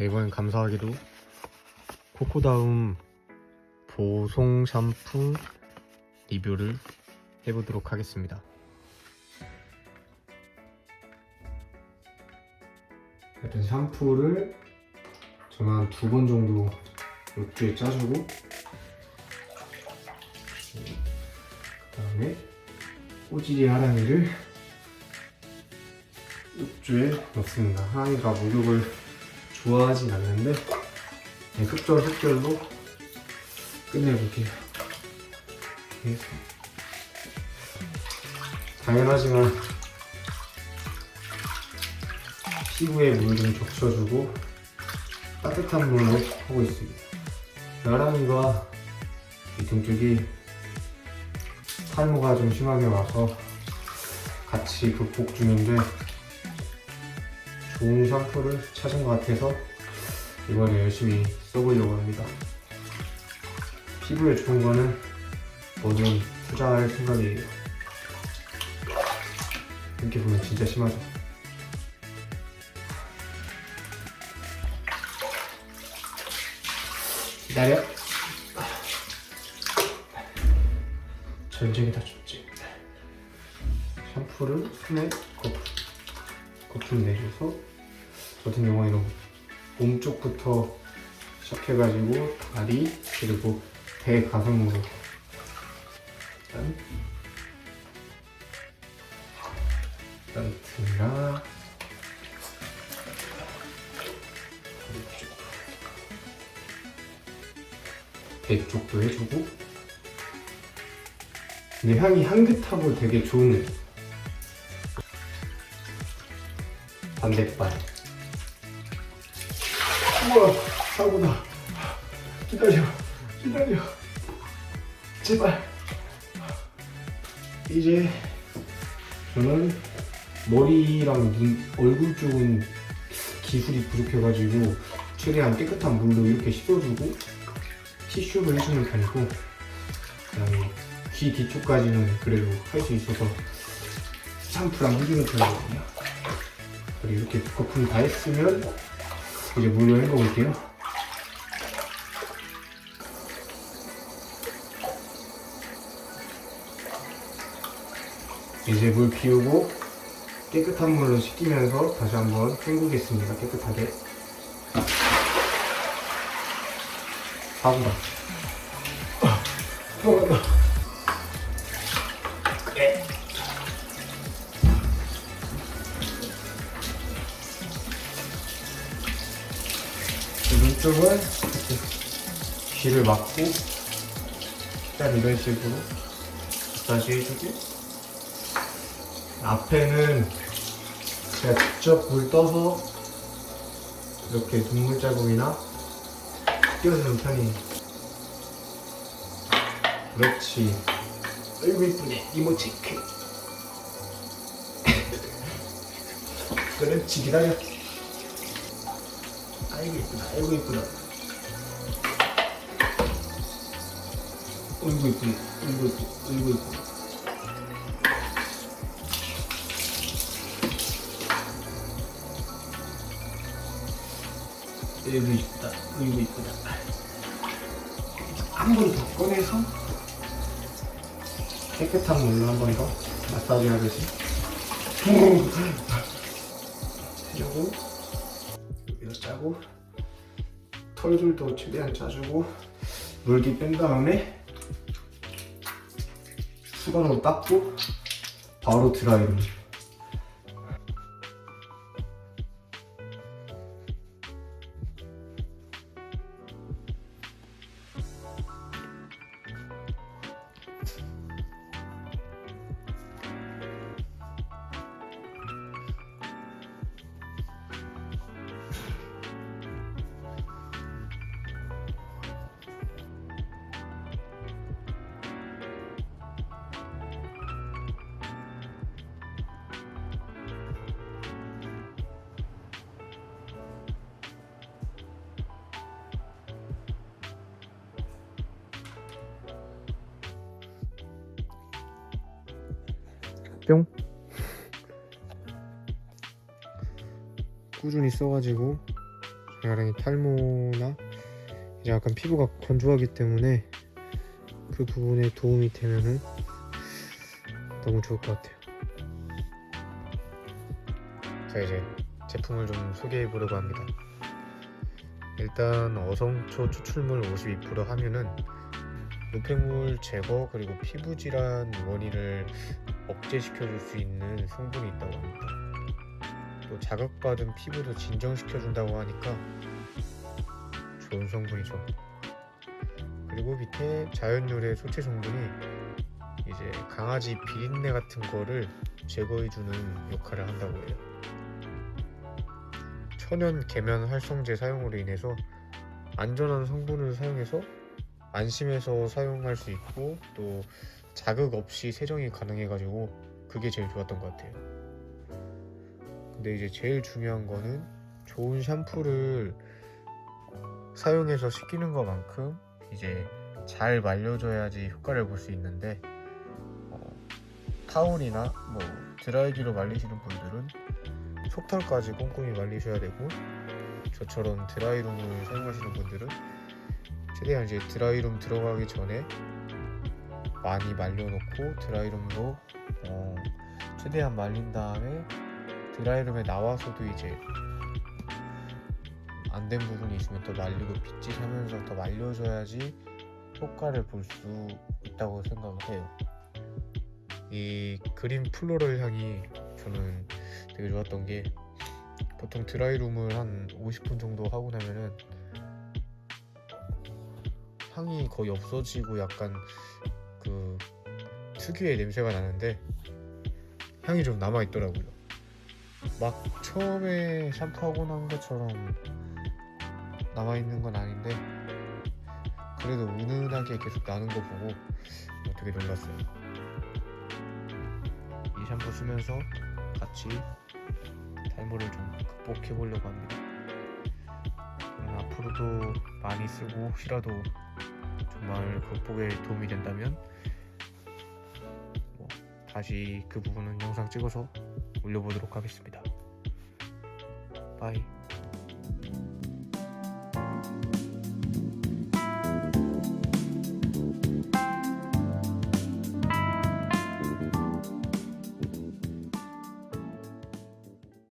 네, 이번엔 감사하게도 코코다움 보송 샴푸 리뷰를 해보도록 하겠습니다. 일단 샴푸를 저는 한 두 번 정도 욕조에 짜주고 그 다음에 꼬지리 하랑이를 욕조에 넣습니다. 하랑이가 목욕을 좋아하진 않는데 네, 흡절 흡절로 끝내볼게요. 그래서 당연하지만 피부에 물 좀 적셔주고 따뜻한 물로 하고 있습니다. 나랑이가 이등 쪽이 탈모가 좀 심하게 와서 같이 극복 중인데 좋은 샴푸를 찾은 것 같아서 이번에 열심히 써보려고 합니다. 피부에 좋은 거는 뭐든 투자할 생각이에요. 이렇게 보면 진짜 심하죠. 기다려. 전쟁이다 전쟁. 샴푸를 손에 거품, 거품 내줘서 저 같은 경우에는 몸 쪽부터 시작해가지고 다리 그리고 배 가슴으로. 일단 일단 등이랑 배 쪽도 해주고. 근데 향이 향긋하고 되게 좋네 반대발 우와 사고다 기다려 기다려. 제발. 이제 저는 머리랑 눈 얼굴 쪽은 기술이 부족해가지고 최대한 깨끗한 물로 이렇게 씻어주고 티슈로 해주는 편이고 그다음에 귀 뒤쪽까지는 그래도 할 수 있어서 샴푸랑 해주는 편이거든요. 그리고 이렇게 거품 다 했으면 이제 물로 헹궈 볼게요. 이제 물 비우고 깨끗한 물로 씻기면서 다시 한번 헹구겠습니다. 깨끗하게. 사고다. 아, 들어간다. 막고 일단 이런 식으로 다시 해주고 앞에는 제가 직접 물 떠서 이렇게 눈물 자국이나 띄워주는 편이에요. 그렇지. 아이고 이쁘네. 이모 체크. 그렇지 기다려. 아이고 이쁘다. 아이고 이쁘다 어이구 이쁘네 어이구 이쁘 어이구 이쁘 어이구 이쁘다 어이구 이쁘다 한 번 더 꺼내서 깨끗한 물로 한 번 더 마사지 하듯이 해주고 여기다 짜고 털들도 최대한 짜주고 물기 뺀 다음에 수건으로 닦고 바로 드라이로 뿅 꾸준히 써가지고 야랑이 탈모나 이제 약간 피부가 건조하기 때문에 그 부분에 도움이 되면은 너무 좋을 것 같아요. 자 이제 제품을 좀 소개해 보려고 합니다. 일단 어성초 추출물 52% 함유는 노폐물 제거 그리고 피부 질환 원인을 억제시켜 줄 수 있는 성분이 있다고 합니다. 또 자극받은 피부도 진정시켜 준다고 하니까 좋은 성분이죠. 그리고 밑에 자연 유래 소체 성분이 이제 강아지 비린내 같은 거를 제거해 주는 역할을 한다고 해요. 천연 계면 활성제 사용으로 인해서 안전한 성분을 사용해서 안심해서 사용할 수 있고 또 자극 없이 세정이 가능해가지고 그게 제일 좋았던 것 같아요. 근데 이제 제일 중요한 거는 좋은 샴푸를 사용해서 씻기는 것만큼 이제 잘 말려줘야지 효과를 볼 수 있는데 어, 타올이나 뭐 드라이기로 말리시는 분들은 속털까지 꼼꼼히 말리셔야 되고 저처럼 드라이룸을 사용하시는 분들은 최대한 이제 드라이룸 들어가기 전에 많이 말려놓고 드라이룸으로 어, 최대한 말린 다음에 드라이룸에 나와서도 이제 안 된 부분이 있으면 더 말리고 빗질 하면서 더 말려줘야지 효과를 볼 수 있다고 생각을 해요. 이 그린 플로럴 향이 저는 되게 좋았던 게 보통 드라이룸을 한 50분 정도 하고 나면은 향이 거의 없어지고 약간 그 특유의 냄새가 나는데 향이 좀 남아 있더라고요. 막 처음에 샴푸하고 난 것처럼 남아 있는 건 아닌데 그래도 은은하게 계속 나는 거 보고 어, 되게 놀랐어요. 이 샴푸 쓰면서 같이 탈모를 좀 극복해 보려고 합니다. 음, 앞으로도 많이 쓰고 혹시라도 정말 극복에 도움이 된다면 뭐 다시 그 부분은 영상 찍어서 올려보도록 하겠습니다. 바이.